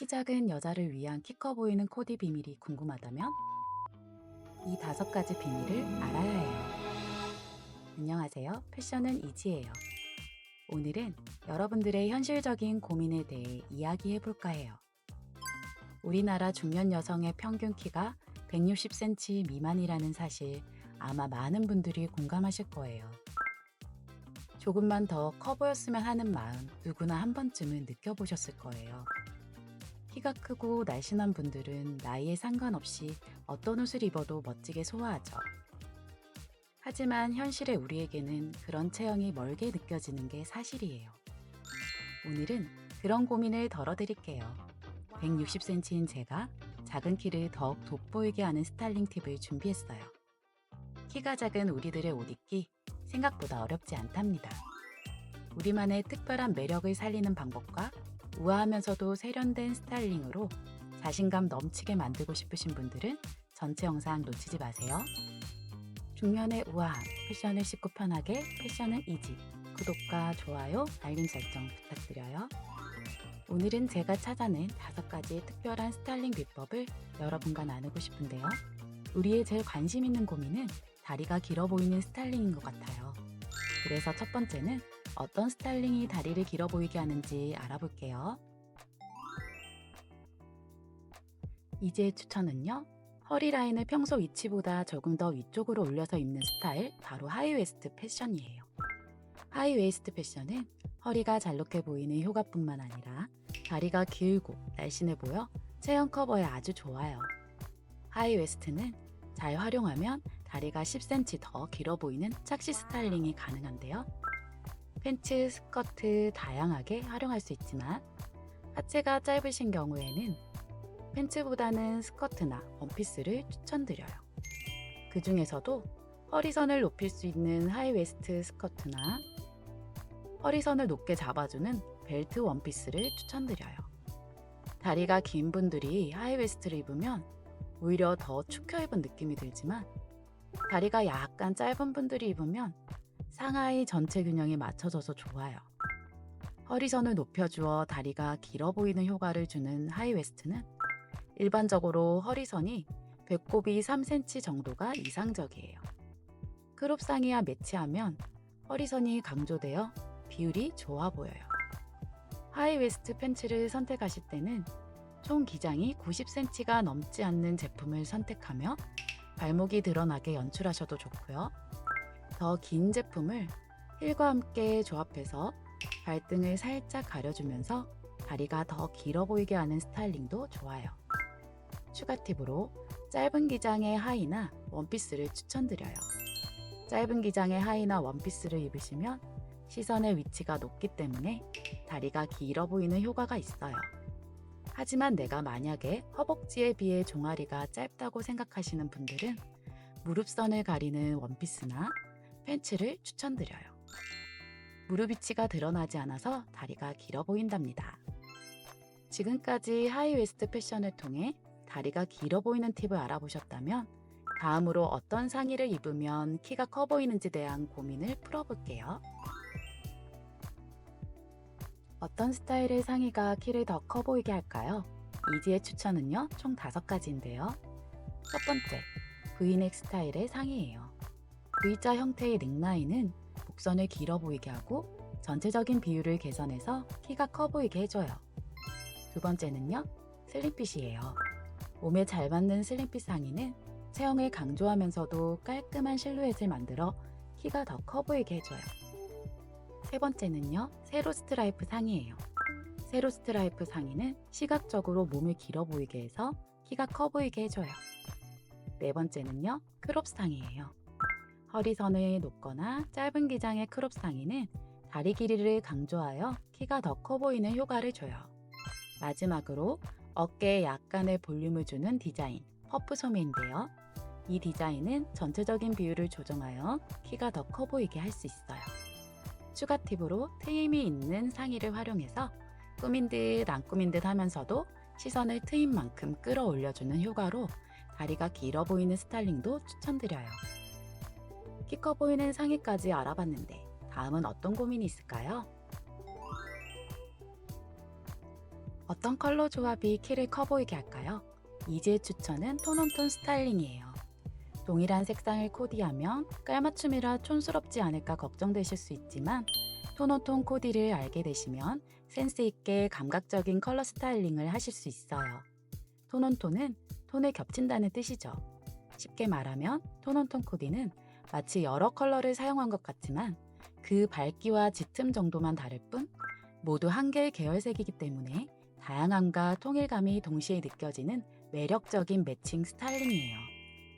키 작은 여자를 위한 키 커 보이는 코디 비밀이 궁금하다면 이 다섯 가지 비밀을 알아야 해요. 안녕하세요. 패션은 이지예요. 오늘은 여러분들의 현실적인 고민에 대해 이야기해 볼까 해요. 우리나라 중년 여성의 평균 키가 160cm 미만이라는 사실 아마 많은 분들이 공감하실 거예요. 조금만 더 커 보였으면 하는 마음 누구나 한 번쯤은 느껴보셨을 거예요. 키가 크고 날씬한 분들은 나이에 상관없이 어떤 옷을 입어도 멋지게 소화하죠. 하지만 현실의 우리에게는 그런 체형이 멀게 느껴지는 게 사실이에요. 오늘은 그런 고민을 덜어드릴게요. 160cm인 제가 작은 키를 더욱 돋보이게 하는 스타일링 팁을 준비했어요. 키가 작은 우리들의 옷 입기 생각보다 어렵지 않답니다. 우리만의 특별한 매력을 살리는 방법과 우아하면서도 세련된 스타일링으로 자신감 넘치게 만들고 싶으신 분들은 전체 영상 놓치지 마세요. 중년의 우아함, 패션을 쉽고 편하게, 패션은 이지. 구독과 좋아요, 알림 설정 부탁드려요. 오늘은 제가 찾아낸 다섯 가지 특별한 스타일링 비법을 여러분과 나누고 싶은데요. 우리의 제일 관심 있는 고민은 다리가 길어 보이는 스타일링인 것 같아요. 그래서 첫 번째는 어떤 스타일링이 다리를 길어 보이게 하는지 알아볼게요. 이제 추천은요. 허리 라인을 평소 위치보다 조금 더 위쪽으로 올려서 입는 스타일, 바로 하이웨스트 패션이에요. 하이웨이스트 패션은 허리가 잘록해 보이는 효과뿐만 아니라 다리가 길고 날씬해 보여 체형 커버에 아주 좋아요. 하이웨스트는 잘 활용하면 다리가 10cm 더 길어 보이는 착시 스타일링이 가능한데요. 팬츠, 스커트 다양하게 활용할 수 있지만 하체가 짧으신 경우에는 팬츠보다는 스커트나 원피스를 추천드려요. 그 중에서도 허리선을 높일 수 있는 하이웨스트 스커트나 허리선을 높게 잡아주는 벨트 원피스를 추천드려요. 다리가 긴 분들이 하이웨스트를 입으면 오히려 더 축혀 입은 느낌이 들지만 다리가 약간 짧은 분들이 입으면 상하이 전체 균형이 맞춰져서 좋아요. 허리선을 높여주어 다리가 길어 보이는 효과를 주는 하이웨스트는 일반적으로 허리선이 배꼽이 3cm 정도가 이상적이에요. 크롭 상의와 매치하면 허리선이 강조되어 비율이 좋아 보여요. 하이웨스트 팬츠를 선택하실 때는 총 기장이 90cm가 넘지 않는 제품을 선택하며 발목이 드러나게 연출하셔도 좋고요. 더 긴 제품을 힐과 함께 조합해서 발등을 살짝 가려주면서 다리가 더 길어 보이게 하는 스타일링도 좋아요. 추가 팁으로 짧은 기장의 하의나 원피스를 추천드려요. 짧은 기장의 하의나 원피스를 입으시면 시선의 위치가 높기 때문에 다리가 길어 보이는 효과가 있어요. 하지만 내가 만약에 허벅지에 비해 종아리가 짧다고 생각하시는 분들은 무릎선을 가리는 원피스나 팬츠를 추천드려요. 무릎 위치가 드러나지 않아서 다리가 길어 보인답니다. 지금까지 하이웨스트 패션을 통해 다리가 길어 보이는 팁을 알아보셨다면 다음으로 어떤 상의를 입으면 키가 커 보이는지 대한 고민을 풀어볼게요. 어떤 스타일의 상의가 키를 더 커 보이게 할까요? 이지의 추천은요, 총 다섯 가지인데요. 첫 번째, V넥 스타일의 상의예요. V자 형태의 넥라인은 복선을 길어 보이게 하고 전체적인 비율을 개선해서 키가 커 보이게 해줘요. 두 번째는요, 슬림핏이에요. 몸에 잘 맞는 슬림핏 상의는 체형을 강조하면서도 깔끔한 실루엣을 만들어 키가 더 커 보이게 해줘요. 세 번째는요, 세로 스트라이프 상의예요. 세로 스트라이프 상의는 시각적으로 몸을 길어 보이게 해서 키가 커 보이게 해줘요. 네 번째는요, 크롭 상의예요. 허리선을 높거나 짧은 기장의 크롭 상의는 다리 길이를 강조하여 키가 더 커 보이는 효과를 줘요. 마지막으로 어깨에 약간의 볼륨을 주는 디자인, 퍼프 소매인데요. 이 디자인은 전체적인 비율을 조정하여 키가 더 커 보이게 할 수 있어요. 추가 팁으로 트임이 있는 상의를 활용해서 꾸민 듯 안 꾸민 듯 하면서도 시선을 트임 만큼 끌어올려주는 효과로 다리가 길어 보이는 스타일링도 추천드려요. 키 커 보이는 상의까지 알아봤는데 다음은 어떤 고민이 있을까요? 어떤 컬러 조합이 키를 커 보이게 할까요? 이지의 추천은 톤온톤 스타일링이에요. 동일한 색상을 코디하면 깔맞춤이라 촌스럽지 않을까 걱정되실 수 있지만 톤온톤 코디를 알게 되시면 센스 있게 감각적인 컬러 스타일링을 하실 수 있어요. 톤온톤은 톤을 겹친다는 뜻이죠. 쉽게 말하면 톤온톤 코디는 마치 여러 컬러를 사용한 것 같지만 그 밝기와 짙음 정도만 다를 뿐 모두 한 개의 계열색이기 때문에 다양함과 통일감이 동시에 느껴지는 매력적인 매칭 스타일링이에요.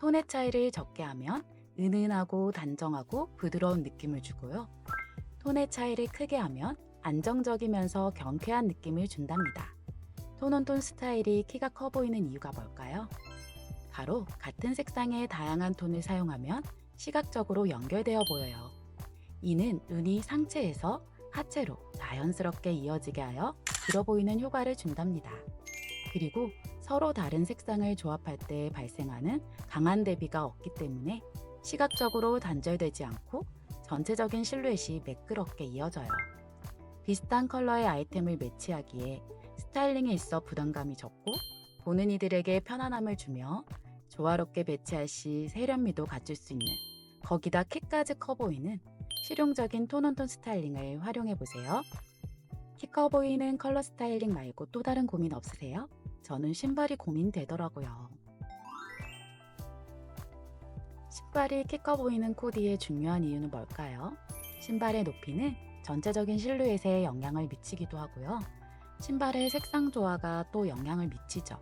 톤의 차이를 적게 하면 은은하고 단정하고 부드러운 느낌을 주고요. 톤의 차이를 크게 하면 안정적이면서 경쾌한 느낌을 준답니다. 톤온톤 스타일이 키가 커 보이는 이유가 뭘까요? 바로 같은 색상의 다양한 톤을 사용하면 시각적으로 연결되어 보여요. 이는 눈이 상체에서 하체로 자연스럽게 이어지게 하여 길어 보이는 효과를 준답니다. 그리고 서로 다른 색상을 조합할 때 발생하는 강한 대비가 없기 때문에 시각적으로 단절되지 않고 전체적인 실루엣이 매끄럽게 이어져요. 비슷한 컬러의 아이템을 매치하기에 스타일링에 있어 부담감이 적고 보는 이들에게 편안함을 주며 조화롭게 매치할 시 세련미도 갖출 수 있는 거기다 키까지 커 보이는 실용적인 톤온톤 스타일링을 활용해 보세요. 키 커 보이는 컬러 스타일링 말고 또 다른 고민 없으세요? 저는 신발이 고민되더라고요. 신발이 키 커 보이는 코디의 중요한 이유는 뭘까요? 신발의 높이는 전체적인 실루엣에 영향을 미치기도 하고요. 신발의 색상 조화가 또 영향을 미치죠.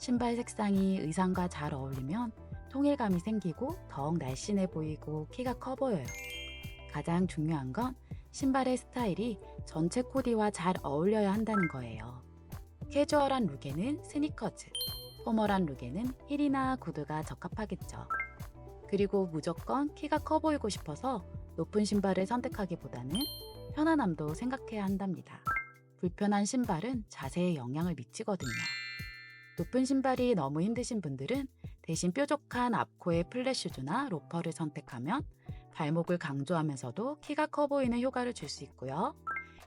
신발 색상이 의상과 잘 어울리면 통일감이 생기고 더욱 날씬해 보이고 키가 커 보여요. 가장 중요한 건 신발의 스타일이 전체 코디와 잘 어울려야 한다는 거예요. 캐주얼한 룩에는 스니커즈, 포멀한 룩에는 힐이나 구두가 적합하겠죠. 그리고 무조건 키가 커 보이고 싶어서 높은 신발을 선택하기보다는 편안함도 생각해야 한답니다. 불편한 신발은 자세에 영향을 미치거든요. 높은 신발이 너무 힘드신 분들은 대신 뾰족한 앞코의 플랫 슈즈나 로퍼를 선택하면 발목을 강조하면서도 키가 커 보이는 효과를 줄 수 있고요.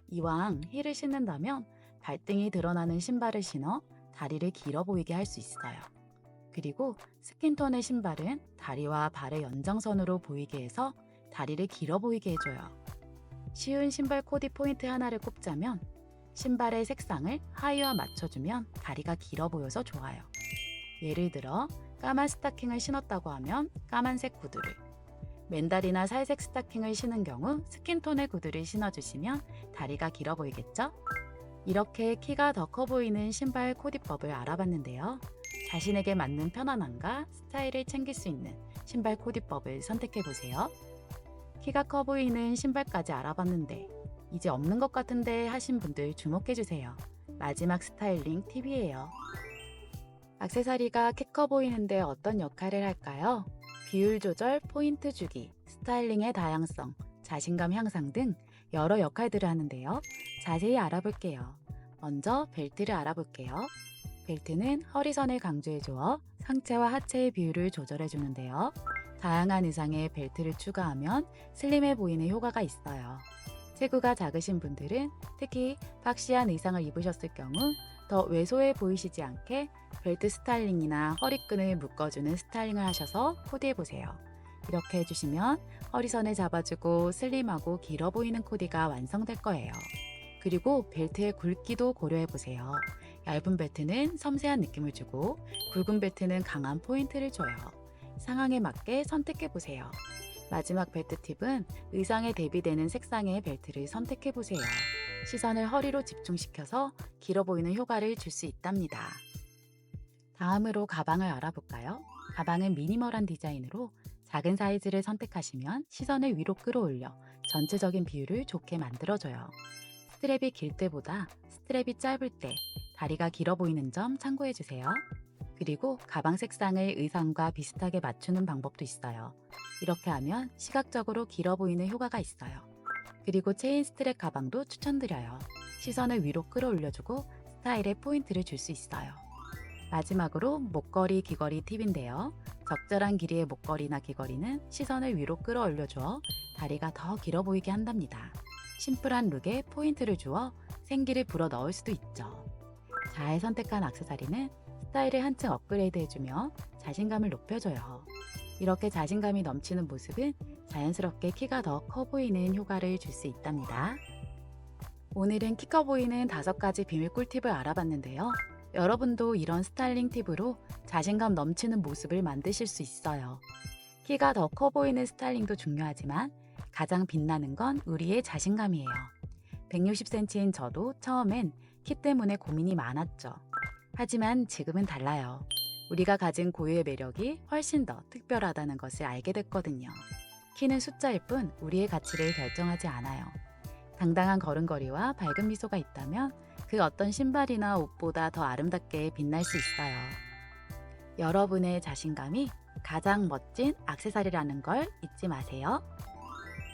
이왕 힐을 신는다면 발등이 드러나는 신발을 신어 다리를 길어 보이게 할 수 있어요. 그리고 스킨톤의 신발은 다리와 발의 연장선으로 보이게 해서 다리를 길어 보이게 해줘요. 쉬운 신발 코디 포인트 하나를 꼽자면 신발의 색상을 하의와 맞춰주면 다리가 길어 보여서 좋아요. 예를 들어 까만 스타킹을 신었다고 하면 까만색 구두를 맨다리나 살색 스타킹을 신은 경우 스킨톤의 구두를 신어주시면 다리가 길어 보이겠죠? 이렇게 키가 더 커 보이는 신발 코디법을 알아봤는데요. 자신에게 맞는 편안함과 스타일을 챙길 수 있는 신발 코디법을 선택해보세요. 키가 커 보이는 신발까지 알아봤는데 이제 없는 것 같은데 하신 분들 주목해주세요. 마지막 스타일링 팁이에요. 악세사리가 키커 보이는데 어떤 역할을 할까요? 비율 조절, 포인트 주기, 스타일링의 다양성, 자신감 향상 등 여러 역할들을 하는데요. 자세히 알아볼게요. 먼저 벨트를 알아볼게요. 벨트는 허리선을 강조해 주어 상체와 하체의 비율을 조절해 주는데요. 다양한 의상에 벨트를 추가하면 슬림해 보이는 효과가 있어요. 체구가 작으신 분들은 특히 박시한 의상을 입으셨을 경우 더 왜소해 보이시지 않게 벨트 스타일링이나 허리끈을 묶어주는 스타일링을 하셔서 코디해 보세요. 이렇게 해주시면 허리선을 잡아주고 슬림하고 길어 보이는 코디가 완성될 거예요. 그리고 벨트의 굵기도 고려해 보세요. 얇은 벨트는 섬세한 느낌을 주고 굵은 벨트는 강한 포인트를 줘요. 상황에 맞게 선택해 보세요. 마지막 벨트 팁은 의상에 대비되는 색상의 벨트를 선택해 보세요. 시선을 허리로 집중시켜서 길어 보이는 효과를 줄 수 있답니다. 다음으로 가방을 알아볼까요? 가방은 미니멀한 디자인으로 작은 사이즈를 선택하시면 시선을 위로 끌어올려 전체적인 비율을 좋게 만들어줘요. 스트랩이 길 때보다 스트랩이 짧을 때 다리가 길어 보이는 점 참고해주세요. 그리고 가방 색상을 의상과 비슷하게 맞추는 방법도 있어요. 이렇게 하면 시각적으로 길어 보이는 효과가 있어요. 그리고 체인 스트랩 가방도 추천드려요. 시선을 위로 끌어올려주고 스타일에 포인트를 줄 수 있어요. 마지막으로 목걸이, 귀걸이 팁인데요. 적절한 길이의 목걸이나 귀걸이는 시선을 위로 끌어올려주어 다리가 더 길어 보이게 한답니다. 심플한 룩에 포인트를 주어 생기를 불어 넣을 수도 있죠. 잘 선택한 액세서리는 스타일을 한층 업그레이드 해주며 자신감을 높여줘요. 이렇게 자신감이 넘치는 모습은 자연스럽게 키가 더 커 보이는 효과를 줄 수 있답니다. 오늘은 키 커 보이는 다섯 가지 비밀 꿀팁을 알아봤는데요. 여러분도 이런 스타일링 팁으로 자신감 넘치는 모습을 만드실 수 있어요. 키가 더 커 보이는 스타일링도 중요하지만 가장 빛나는 건 우리의 자신감이에요. 160cm인 저도 처음엔 키 때문에 고민이 많았죠. 하지만 지금은 달라요. 우리가 가진 고유의 매력이 훨씬 더 특별하다는 것을 알게 됐거든요. 키는 숫자일 뿐 우리의 가치를 결정하지 않아요. 당당한 걸음걸이와 밝은 미소가 있다면 그 어떤 신발이나 옷보다 더 아름답게 빛날 수 있어요. 여러분의 자신감이 가장 멋진 악세사리라는 걸 잊지 마세요.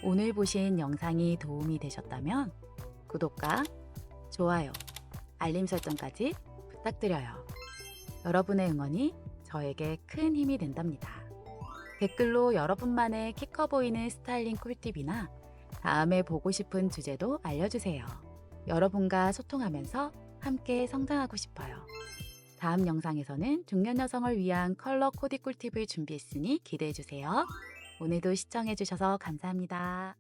오늘 보신 영상이 도움이 되셨다면 구독과 좋아요, 알림 설정까지 부탁드려요. 여러분의 응원이 저에게 큰 힘이 된답니다. 댓글로 여러분만의 키 커 보이는 스타일링 꿀팁이나 다음에 보고 싶은 주제도 알려주세요. 여러분과 소통하면서 함께 성장하고 싶어요. 다음 영상에서는 중년 여성을 위한 컬러 코디 꿀팁을 준비했으니 기대해주세요. 오늘도 시청해주셔서 감사합니다.